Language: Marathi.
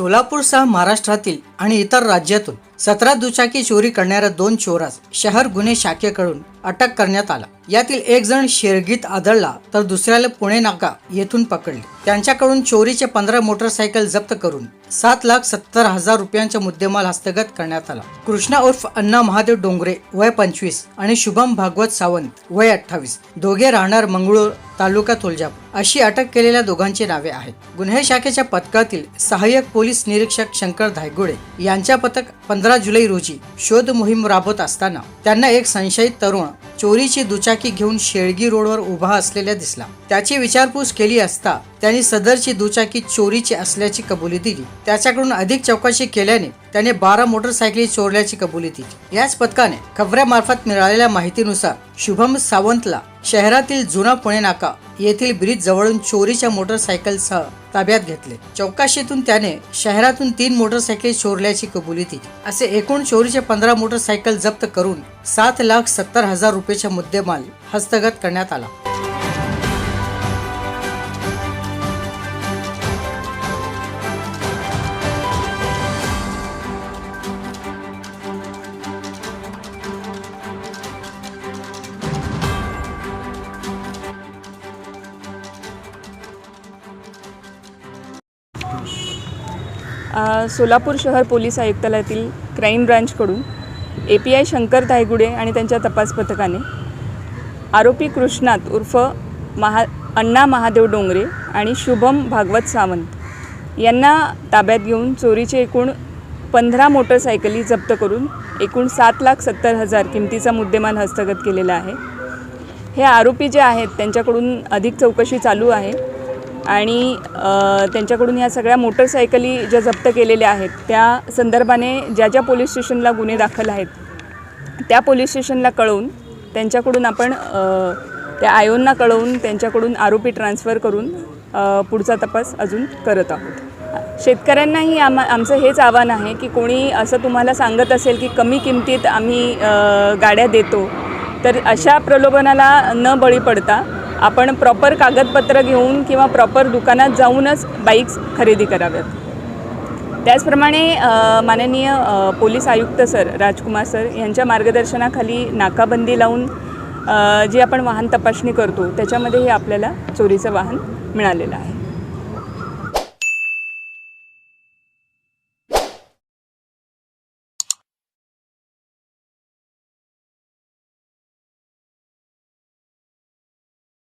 सोलापूरसह महाराष्ट्रातील आणि इतर राज्यातून सतरा दुचाकी चोरी करणाऱ्या दोन चोरास शहर गुन्हे शाखेकडून अटक करण्यात आला. यातील एक जण शेरगीत आदळला तर दुसऱ्याला पुणे नाका येथून पकडले. त्यांच्याकडून चोरीचे पंधरा मोटरसायकल जप्त करून सात लाख सत्तर हजार रुपयांचा मुद्देमाल हस्तगत करण्यात आला. कृष्णा उर्फ अण्णा महादेव डोंगरे वय पंचवीस आणि शुभम भागवत सावंत वय अठ्ठावीस. दोघे राहणार मंगळूर तालुका तुळजापूर. अशी अटक केलेल्या दोघांची नावे आहेत. गुन्हे शाखेच्या पथकातील सहाय्यक पोलीस निरीक्षक शंकर धायगुडे यांच्या पथक पंधरा जुलै रोजी शोध मोहीम राबवत असताना त्यांना एक संशयित तरुण चोरीची दुचाकी घेऊन शेळगी रोडवर उभा असलेला दिसला. त्याची विचारपूस केली असता त्यांनी सदरची दुचाकी चोरीची असल्याची कबुली दिली. त्याच्याकडून अधिक चौकशी केल्याने त्याने बारा मोटरसायकली चोरल्याची कबुली दिली. याच पथकाने खबऱ्यामार्फत मिळालेल्या माहितीनुसार शुभम सावंतला शहरातील जुना पुणे नाका येथील ब्रिज जवळून चोरीच्या मोटरसायकलसह ताब्यात घेतले. चौकाशीतून त्याने शहरातून तीन मोटरसायकल चोरल्याची कबुली दिली. असे एकूण चोरीचे पंधरा मोटरसायकल जप्त करून सात लाख सत्तर हजार रुपयेचा मुद्देमाल हस्तगत करण्यात आला. सोलापूर शहर पोलीस आयुक्तालयातील crime ब्रांचकडून A P I Shankar Dhaygude आणि त्यांच्या तपास पथकाने आरोपी कृष्णात उर्फ महा अण्णा महादेव डोंगरे आणि शुभम भागवत सावंत यांना ताब्यात घेऊन चोरीचे एकूण पंधरा मोटरसायकली जप्त करून एकूण सात लाख सत्तर हजार किमतीचा मुद्देमाल हस्तगत केलेला आहे. हे आरोपी जे आहेत त्यांच्याकडून अधिक चौकशी चालू आहे. आणि त्यांच्याकडून ह्या सगळ्या मोटरसायकली ज्या जप्त केलेल्या आहेत त्या संदर्भाने ज्या ज्या पोलीस स्टेशनला गुन्हे दाखल आहेत त्या पोलीस स्टेशनला कळवून त्यांच्याकडून आपण त्या आयोंना कळवून त्यांच्याकडून आरोपी ट्रान्स्फर करून पुढचा तपास अजून करत आहोत. शेतकऱ्यांनाही आमा आमचं हेच आव्हान आहे की कोणी असं तुम्हाला सांगत असेल की कमी किमतीत आम्ही गाड्या देतो तर अशा प्रलोभनाला न बळी पडता आपण प्रॉपर कागदपत्र घेऊन किंवा प्रॉपर दुकानात जाऊनच बाईक्स खरेदी कराव्यात. त्याचप्रमाणे माननीय पोलीस आयुक्त सर राजकुमार सर यांच्या मार्गदर्शनाखाली नाकाबंदी लावून जी आपण वाहन तपासणी करतो त्याच्यामध्येही आपल्याला चोरीचं वाहन मिळालेलं आहे.